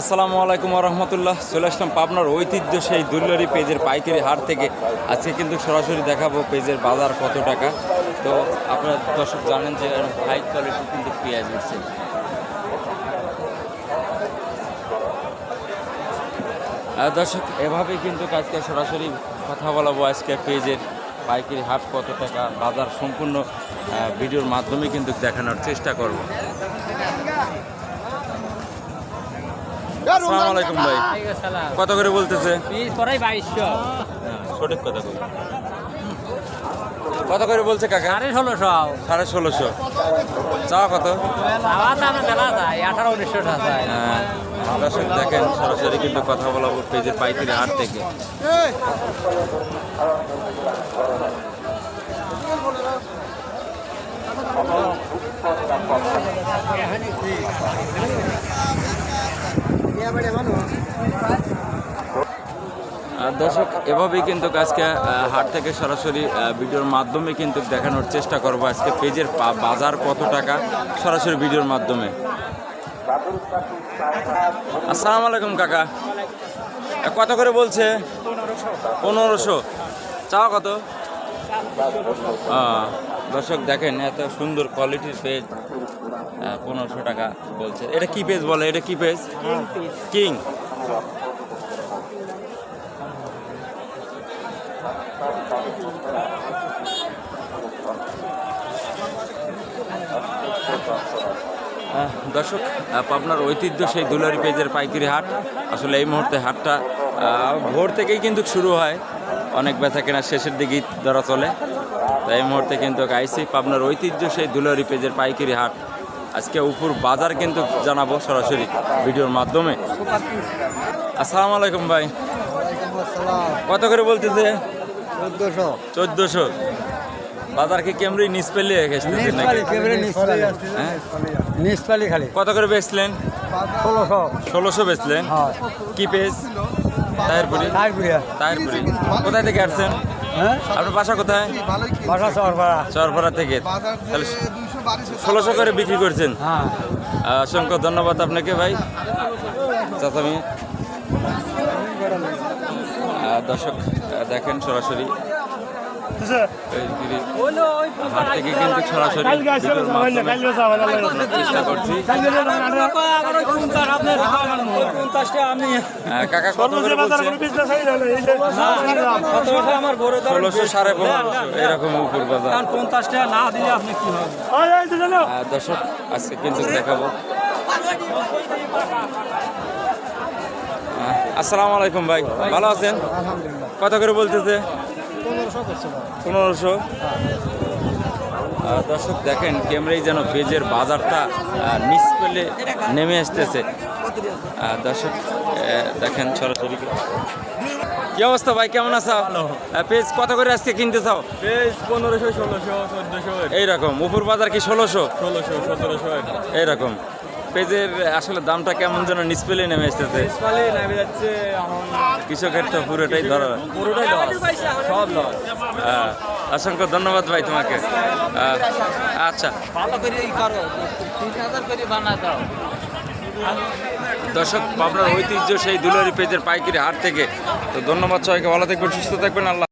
আসসালামু আলাইকুম রহমতুল্লাহ চলে আসলাম পাবনার ঐতিহ্য সেই দুল্লারি পেজের পাইকারি হাট থেকে। আজকে কিন্তু সরাসরি দেখাবো পেজের বাজার কত টাকা। তো আপনারা দর্শক জানেন যে হাই কোয়ালিটির কিন্তু পেঁয়াজ উঠছে। দর্শক, এভাবেই কিন্তু আজকে সরাসরি কথা বলাবো আজকে পেজের পাইকারি হাট কত টাকা, বাজার সম্পূর্ণ ভিডিওর মাধ্যমে কিন্তু দেখানোর চেষ্টা করব। আসসালামু আলাইকুম ভাই। কত করে বলতেছে? সঠিক কথা বল কত করে বলছে কাকা? সাড়ে ষোলোশো। সাড়ে ষোলোশো। চাওয়া কত? আঠারো উনিশশো হ্যাঁ, দর্শক দেখেন সরাসরি কিন্তু কথা বলাবো পেজের পাইকারি হাট থেকে। আর দর্শক, এভাবেই কিন্তু আজকে হাট থেকে সরাসরি ভিডিওর মাধ্যমে কিন্তু দেখানোর চেষ্টা করব আজকে পেজের বাজার কত টাকা, সরাসরি ভিডিওর মাধ্যমে। আসসালামু আলাইকুম, কাকা। কত করে বলছে? পনেরোশো। চাওয়া কত? দর্শক দেখেন এত সুন্দর কোয়ালিটির পেজ পনেরোশো টাকা বলছে। এটা কি পেজ বলে? এটা কি পেজ কিং দর্শক আহ, পাবনার ঐতিহ্য সেই দুলারি পেজের পাইকারি হাট। আসলে এই মুহূর্তে হাটটা ভোর থেকেই কিন্তু শুরু হয়। অনেক বেচা কেনা শেষের দিকেই ধরা চলে। তো এই মুহূর্তে কিন্তু আইসি পাবনার ঐতিহ্য সেই দুলারি পেজের পাইকারি হাট। আজকে উপর বাজার কিন্তু জানাব সরাসরি ভিডিওর মাধ্যমে। আসসালামু আলাইকুম ভাই। কত করে বলতেছে? চোদ্দশো। চোদ্দোশো। বাজার কি কেমরি নিচ পেলে হ্যাঁ? খালি। কত করে বেচলেন? ষোলোশো। ষোলোশো বেচলেন? হ্যাঁ। কি পেজ? তাহিরপুরি তারপুরিয়া তাহিরপুরি কোথায় থেকে আসছেন? হ্যাঁ? আপনার বাসা কোথায়? বাসা চরপাড়া চরপাড়া থেকে। তাহলে ষোলোশো করে বিক্রি করছেন। হ্যাঁ। অসংখ্য ধন্যবাদ আপনাকে ভাই। চাচামি দর্শক দেখেন সরাসরি। হাট থেকে কিন্তু সরাসরি চেষ্টা করছি। কাকা কত করে ষোলোশো সাড়ে পনেরোশো এরকম উপর বাজার। পঞ্চাশ টাকা না দিলে আপনি কি হবে? আহ, দর্শক আজকে কিন্তু দেখাবো। আহ, আসসালামু আলাইকুম ভাই ভালো আছেন? কত করে বলতেছে। পনেরোশো দর্শক দেখেন ক্যামেরাই যেন পেজের বাজারটা নিচ পেলে নেমে আসতেছে। দর্শক দেখেন সরাসরি। কি অবস্থা ভাই কেমন আছো? পেজ কত করে আজকে কিনতে চাও? পেজ পনেরোশো ষোলোশো চোদ্দশো। এইরকম উপর বাজার কি ষোলোশো? ষোলোশো সতেরোশো। এইরকম। পেজের আসলে দামটা কেমন যেন নিষ্পেলে নেমে আসতেছে। নিসপালি নেমে যাচ্ছে এখন কৃষকের তো পুরোটাই ধরো পুরোটাই লস সব লস হ্যাঁ, অসংখ্য ধন্যবাদ ভাই তোমাকে। আচ্ছা। ভালো করে ই করো তিন হাজার করে বানা দাও। দর্শক পাবনার ঐতিহ্য সেই দুলারি পেজের পাইকারি হাট থেকে। তো ধন্যবাদ সবাইকে ভালো থাকবেন সুস্থ থাকবেন আল্লাহ